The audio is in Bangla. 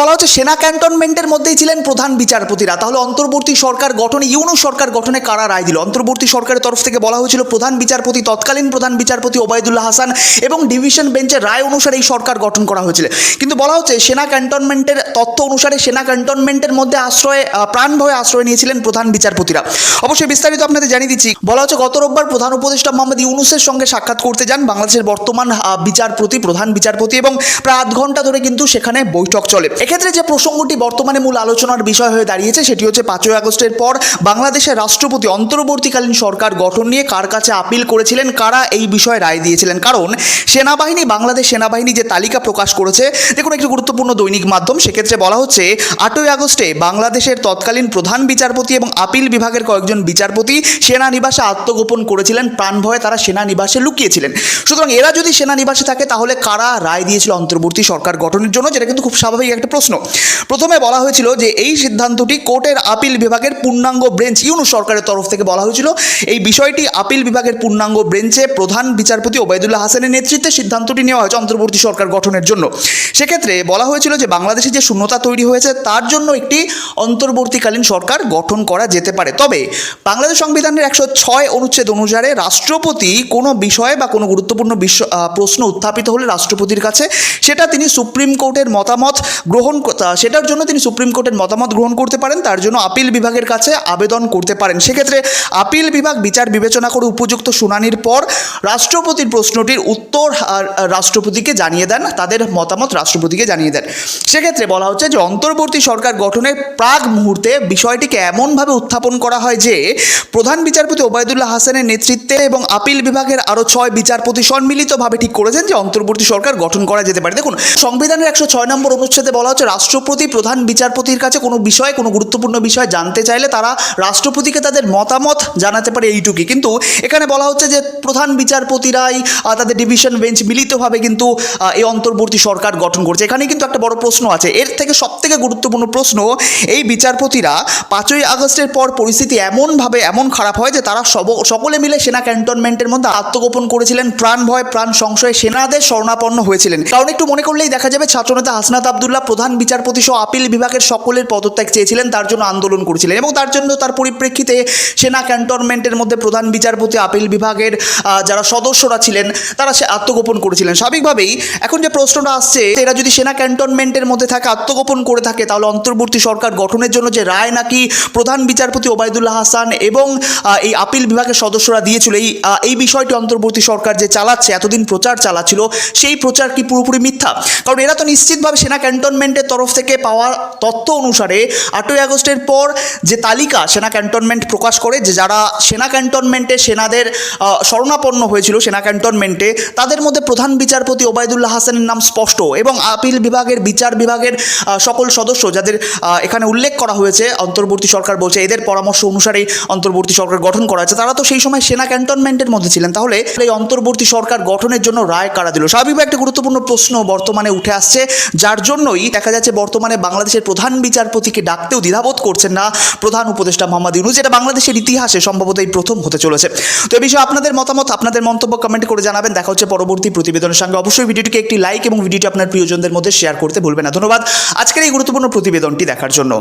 বলা হচ্ছে সেনা ক্যান্টনমেন্টের মধ্যেই ছিলেন প্রধান বিচারপতিরা। তাহলে অন্তর্বর্তী সরকার গঠনে, ইউনো সরকার গঠনে কারা রায় দিল? অন্তর্বর্তী সরকারের তরফ থেকে বলা হয়েছিল প্রধান বিচারপতি, তৎকালীন প্রধান বিচারপতি ওবায়দুল্লাহ হাসান এবং ডিভিশন বেঞ্চের রায় অনুসারে এই সরকার গঠন করা হয়েছিল। কিন্তু বলা হচ্ছে সেনা ক্যান্টনমেন্টের তথ্য অনুসারে সেনা ক্যান্টনমেন্টের মধ্যে আশ্রয়ে প্রাণ ভয়ে আশ্রয় নিয়েছিলেন প্রধান বিচারপতিরা। অবশ্যই বিস্তারিত আপনাদের জানিয়ে দিচ্ছি, বলা হচ্ছে গত রোববার প্রধান উপদেষ্টা মোহাম্মদ ইউনুসের সঙ্গে সাক্ষাৎ করতে যান বাংলাদেশের বর্তমান বিচারপতি, প্রধান বিচারপতি এবং প্রায় আধ ঘণ্টা ধরে কিন্তু সেখানে বৈঠক চলে। এক্ষেত্রে যে প্রসঙ্গটি বর্তমানে মূল আলোচনার বিষয় হয়ে দাঁড়িয়েছে, সেটি হচ্ছে পাঁচই আগস্টের পর বাংলাদেশের রাষ্ট্রপতি অন্তর্বর্তীকালীন সরকার গঠন নিয়ে কার কাছে আপিল করেছিলেন, কারা এই বিষয়ে রায় দিয়েছিলেন? কারণ সেনাবাহিনী, বাংলাদেশ সেনাবাহিনী যে তালিকা প্রকাশ করেছে, দেখুন একটি গুরুত্বপূর্ণ দৈনিক মাধ্যম, সেক্ষেত্রে বলা হচ্ছে, আটই আগস্টে বাংলাদেশের তৎকালীন প্রধান বিচারপতি এবং আপিল বিভাগের কয়েকজন বিচারপতি সেনানিবাসে আত্মগোপন করেছিলেন, প্রাণ ভয়ে তারা সেনানিবাসে লুকিয়েছিলেন। সুতরাং এরা যদি সেনানিবাসে থাকে, তাহলে কারা রায় দিয়েছিল অন্তর্বর্তী সরকার গঠনের জন্য, যেটা কিন্তু খুব স্বাভাবিক একটা প্রশ্ন। প্রথমে বলা হয়েছিল যে এই সিদ্ধান্তটি কোর্টের আপিল বিভাগের পূর্ণাঙ্গ বেঞ্চ ইউনু সরকারের তরফ থেকে বলা হয়েছিল। এই বিষয়টি আপিল বিভাগের পূর্ণাঙ্গ বেঞ্চে প্রধান বিচারপতি ওবায়দুল্লাহ হাসানের নেতৃত্বে সিদ্ধান্তটি নেওয়া হয়েছে অন্তর্বর্তী সরকার গঠনের জন্য। সেক্ষেত্রে বলা হয়েছিল যে বাংলাদেশে যে শূন্যতা তৈরি হয়েছে, তার জন্য একটি অন্তর্বর্তীকালীন সরকার গঠন করা যেতে পারে। তবে বাংলাদেশ সংবিধানের একশো ছয় অনুচ্ছেদ অনুসারে রাষ্ট্রপতি কোনো বিষয়ে বা কোনো গুরুত্বপূর্ণ প্রশ্ন উত্থাপিত হলে রাষ্ট্রপতির কাছে সেটা তিনি সুপ্রিম কোর্টের মতামত গ্রহণ তা- সেটার জন্য তিনি সুপ্রিম কোর্টের মতামত গ্রহণ করতে পারেন, তার জন্য আপিল বিভাগের কাছে আবেদন করতে পারেন। সেক্ষেত্রে আপিল বিভাগ বিচার বিবেচনা করে উপযুক্ত শুনানির পর রাষ্ট্রপতির প্রশ্নটির উত্তর রাষ্ট্রপতিকে জানিয়ে দেন, তাদের মতামত রাষ্ট্রপতিকে জানিয়ে দেন। সেক্ষেত্রে বলা হচ্ছে যে, অন্তর্বর্তী সরকার গঠনের প্রাক মুহূর্তে বিষয়টিকে এমনভাবে উত্থাপন করা হয় যে, প্রধান বিচারপতি ওবায়দুল্লাহ হাসানের নেতৃত্বে এবং আপিল বিভাগের আরও ছয় বিচারপতি সম্মিলিতভাবে ঠিক করেছেন যে, অন্তর্বর্তী সরকার গঠন করা যেতে পারে। দেখুন, সংবিধানের একশো ছয় নম্বর অনুচ্ছেদে বলা হচ্ছে রাষ্ট্রপতি, প্রধান বিচারপতির কাছে কোনো বিষয়ে, কোনো গুরুত্বপূর্ণ বিষয় জানতে চাইলে তারা রাষ্ট্রপতিকে তাদের মতামত জানাতে পারে এইটুকুই। কিন্তু এখানে বলা হচ্ছে যে প্রধান বিচারপতিরাই তাদের ডিভিশন বেঞ্চ মিলিতভাবে কিন্তু এই অন্তর্বর্তী সরকার গঠন করছে। এখানে কিন্তু একটা বড় প্রশ্ন আছে। এর থেকে সবথেকে গুরুত্বপূর্ণ প্রশ্ন, এই বিচারপতিরা পাঁচই আগস্টের পর পরিস্থিতি এমনভাবে, এমন খারাপ হয় যে তারা সব, সকলে মিলে সেনা ক্যান্টনমেন্টের মধ্যে আত্মগোপন করেছিলেন। প্রাণ ভয়, প্রাণ সংশয়ে সেনাদের শরণাপন্ন হয়েছিলেন। কারণ একটু মনে করলেই দেখা যাবে, ছাত্রনেতা হাসনাত আবদুল্লাহ প্রধান বিচারপতি সহ আপিল বিভাগের সকলের পদত্যাগ চেয়েছিলেন, তার জন্য আন্দোলন করেছিলেন এবং তার জন্য তার পরিপ্রেক্ষিতে সেনা ক্যান্টনমেন্টের মধ্যে প্রধান বিচারপতি, আপিল বিভাগের যারা সদস্যরা ছিলেন, তারা সে আত্মগোপন করেছিলেন। স্বাভাবিকভাবেই এখন যে প্রশ্নটা আসছে, এরা যদি সেনা ক্যান্টনমেন্টের মধ্যে থাকে, আত্মগোপন করে থাকে, তাহলে অন্তর্বর্তী সরকার গঠনের জন্য যে রায় নাকি প্রধান বিচারপতি ওবায়দুল্লাহ হাসান এবং এই আপিল বিভাগের সদস্যরা দিয়েছিল, এই এই বিষয়টি অন্তর্বর্তী সরকার যে চালাচ্ছে, এতদিন প্রচার চালাচ্ছিল, সেই প্রচার কি পুরোপুরি মিথ্যা? কারণ এরা তো নিশ্চিতভাবে সেনা ক্যান্টনমেন্টের তরফ থেকে পাওয়া তথ্য অনুসারে আটই আগস্টের পর যে তালিকা সেনা ক্যান্টনমেন্ট প্রকাশ করে, যে যারা সেনা ক্যান্টনমেন্টে সেনাদের শরণাপন্ন হয়েছিল সেনা ক্যান্টনমেন্টে, তাদের মধ্যে প্রধান বিচারপতি ওবায়দুল্লাহ হাসানের নাম স্পষ্ট এবং আপিল বিভাগের, বিচার বিভাগের সকল সদস্য যাদের এখানে উল্লেখ করা হয়েছে, অন্তর্বর্তী সরকার বলছে এদের পরামর্শ অনুসারে অন্তর্বর্তী সরকার গঠন করা হয়েছে। তারা তো সেই সময় সেনা ক্যান্টনমেন্টের মধ্যে ছিলেন। তাহলে এই অন্তর্বর্তী সরকার গঠনের জন্য রায় কারা দিল? স্বাভাবিক একটা গুরুত্বপূর্ণ প্রশ্ন বর্তমানে উঠে আসছে, যার জন্যই দেখা যাচ্ছে বর্তমানে বাংলাদেশের প্রধান বিচারপতিকে ডাকতেও দ্বিধাবোধ করছেন না প্রধান উপদেষ্টা মোহাম্মদ ইউনুস, যেটা বাংলাদেশের ইতিহাসে সম্ভবত এই প্রথম হতে চলেছে। তো এ বিষয়ে আপনাদের মতামত, আপনাদের মন্তব্য কমেন্ট করে জানাবেন। দেখা হচ্ছে পরবর্তী প্রতিবেদনের সঙ্গে। অবশ্যই ভিডিওটিকে একটি লাইক এবং ভিডিওটি আপনার প্রিয়জনদের মধ্যে শেয়ার করতে ভুলবেন না। ধন্যবাদ। আজকের এই গুরুত্বপূর্ণ প্রতিবেদনটি দেখার জন্য।